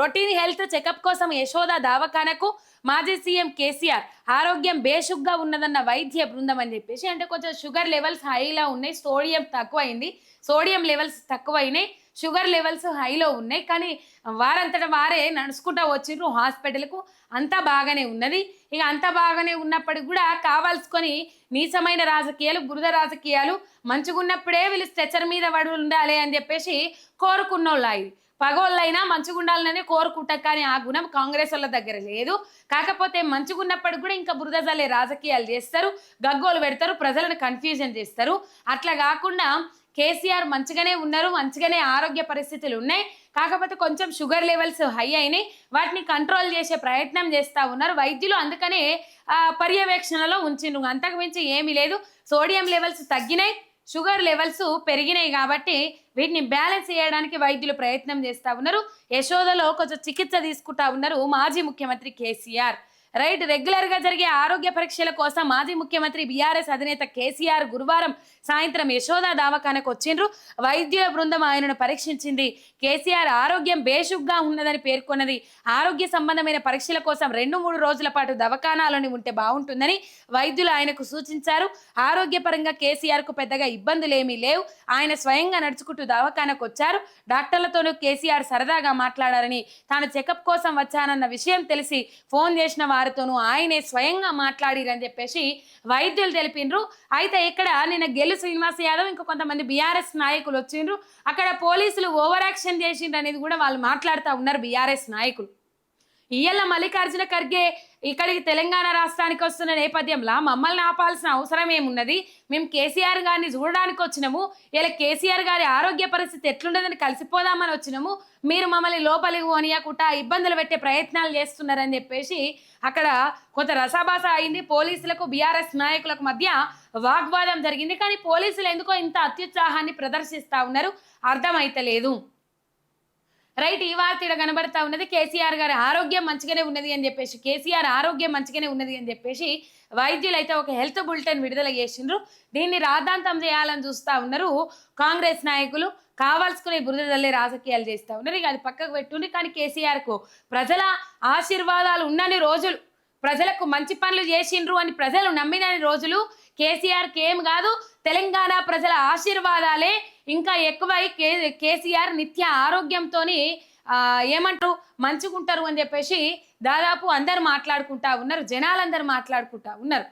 Routine health checkup కోసం యశోద దవాఖానకు మాజీ CM KCR ఆరోగ్యం బేషుగ్గా ఉన్నదన్న వైద్య బృందం అని చెప్పేసి అంటే కొంచెం షుగర్ లెవెల్స్ హైలా ఉన్నాయి సోడియం తక్కువైంది. సోడియం లెవెల్స్ తక్కువైనాయి షుగర్ లెవెల్స్ హైలో ఉన్నాయి. కానీ వారంతట వారే నడుచుకుంటూ వచ్చిండ్రు హాస్పిటల్కు అంతా బాగానే ఉన్నది. ఇక అంతా బాగానే ఉన్నప్పటికి కూడా కావాల్సుకొని నీచమైన రాజకీయాలు బురద రాజకీయాలు మంచిగున్నప్పుడే వీళ్ళు స్ట్రెచర్ మీద పడి ఉండాలి అని చెప్పేసి కోరుకున్నోళ్ళు పగోళ్ళైనా మంచిగుండాలని కోరుకుంటాం కానీ ఆ గుణం కాంగ్రెస్ వాళ్ళ దగ్గర లేదు. కాకపోతే మంచిగున్నప్పటికి కూడా ఇంకా బురద జల్లే రాజకీయాలు చేస్తారు. గగ్గోలు పెడతారు. ప్రజలను కన్ఫ్యూజన్ చేస్తారు. అట్లా కాకుండా కేసీఆర్ మంచిగానే ఉన్నారు. మంచిగానే ఆరోగ్య పరిస్థితులు ఉన్నాయి. కాకపోతే కొంచెం షుగర్ లెవెల్స్ హై అయినాయి. వాటిని కంట్రోల్ చేసే ప్రయత్నం చేస్తూ ఉన్నారు. వైద్యులు అందుకనే పర్యవేక్షణలో ఉంచిండ్రు. అంతకుమించి ఏమీ లేదు. సోడియం లెవెల్స్ తగ్గినాయి. షుగర్ లెవెల్స్ పెరిగినాయి కాబట్టి వీటిని బ్యాలెన్స్ చేయడానికి వైద్యులు ప్రయత్నం చేస్తూ ఉన్నారు. యశోదలో కొంచెం చికిత్స తీసుకుంటా ఉన్నారు మాజీ ముఖ్యమంత్రి కేసీఆర్. రైట్ రెగ్యులర్గా జరిగే ఆరోగ్య పరీక్షల కోసం మాజీ ముఖ్యమంత్రి బీఆర్ఎస్ అధినేత కేసీఆర్ గురువారం సాయంత్రం యశోద దవాఖానకు వచ్చిండ్రు. వైద్యుల బృందం ఆయనను పరీక్షించింది. కేసీఆర్ ఆరోగ్యం బేషుగ్గా ఉన్నదని పేర్కొన్నది. ఆరోగ్య సంబంధమైన పరీక్షల కోసం రెండు మూడు రోజుల పాటు దవాఖానాలోని ఉంటే బాగుంటుందని వైద్యులు ఆయనకు సూచించారు. ఆరోగ్యపరంగా కేసీఆర్కు పెద్దగా ఇబ్బందులు ఏమీ లేవు. ఆయన స్వయంగా నడుచుకుంటూ దవాఖానకు వచ్చారు. డాక్టర్లతోనూ కేసీఆర్ సరదాగా మాట్లాడారని తాను చెకప్ కోసం వచ్చానన్న విషయం తెలిసి ఫోన్ చేసిన వారితోనూ ఆయనే స్వయంగా మాట్లాడిరని చెప్పేసి వైద్యులు తెలిపినరు. అయితే ఇక్కడ నిన్న గెలు శ్రీనివాస్ యాదవ్ ఇంకా కొంతమంది బీఆర్ఎస్ నాయకులు వచ్చిండ్రు అక్కడ పోలీసులు ఓవర్ యాక్షన్ చేసిండ్రు అనేది కూడా వాళ్ళు మాట్లాడుతూ ఉన్నారు బీఆర్ఎస్ నాయకులు. ఇయ్యల మల్లికార్జున ఖర్గే ఇక్కడికి తెలంగాణ రాష్ట్రానికి వస్తున్న నేపథ్యంలో మమ్మల్ని ఆపాల్సిన అవసరం ఏమున్నది? మేము కేసీఆర్ గారిని చూడడానికి వచ్చినాము. ఇలా కేసీఆర్ గారి ఆరోగ్య పరిస్థితి ఎట్లుండదని కలిసిపోదామని వచ్చినాము. మీరు మమ్మల్ని లోపలికి పోనీయకుండా ఇబ్బందులు పెట్టే ప్రయత్నాలు చేస్తున్నారని చెప్పేసి అక్కడ కొంత రసాభాస అయింది. పోలీసులకు బీఆర్ఎస్ నాయకులకు మధ్య వాగ్వాదం జరిగింది. కానీ పోలీసులు ఎందుకో ఇంత అత్యుత్సాహాన్ని ప్రదర్శిస్తా ఉన్నారు? అర్థమైతలేదు. రైట్ ఈ వార్త ఇక్కడ కనబడతా ఉన్నది కేసీఆర్ గారి ఆరోగ్యం మంచిగానే ఉన్నది అని చెప్పేసి కేసీఆర్ ఆరోగ్యం మంచిగానే ఉన్నది అని చెప్పేసి వైద్యులు అయితే ఒక హెల్త్ బులెటిన్ విడుదల చేసిండ్రు. దీన్ని రాద్ధాంతం చేయాలని చూస్తా ఉన్నారు కాంగ్రెస్ నాయకులు. కావాల్సుకునే బురద తల్లి రాజకీయాలు చేస్తూ ఉన్నారు. ఇక అది పక్కకు పెట్టుంది కానీ కేసీఆర్కు ప్రజల ఆశీర్వాదాలు ఉన్నని రోజులు ప్రజలకు మంచి పనులు చేసిండ్రు అని ప్రజలు నమ్మినని రోజులు కేసీఆర్కి ఏం కాదు తెలంగాణ ప్రజల ఆశీర్వాదాలే ఇంకా ఎక్కువై కే కేసీఆర్ నిత్య ఆరోగ్యంతో ఏమంటారు? మంచుకుంటారు అని చెప్పేసి దాదాపు అందరు మాట్లాడుకుంటా ఉన్నారు. జనాలందరూ మాట్లాడుకుంటా ఉన్నారు.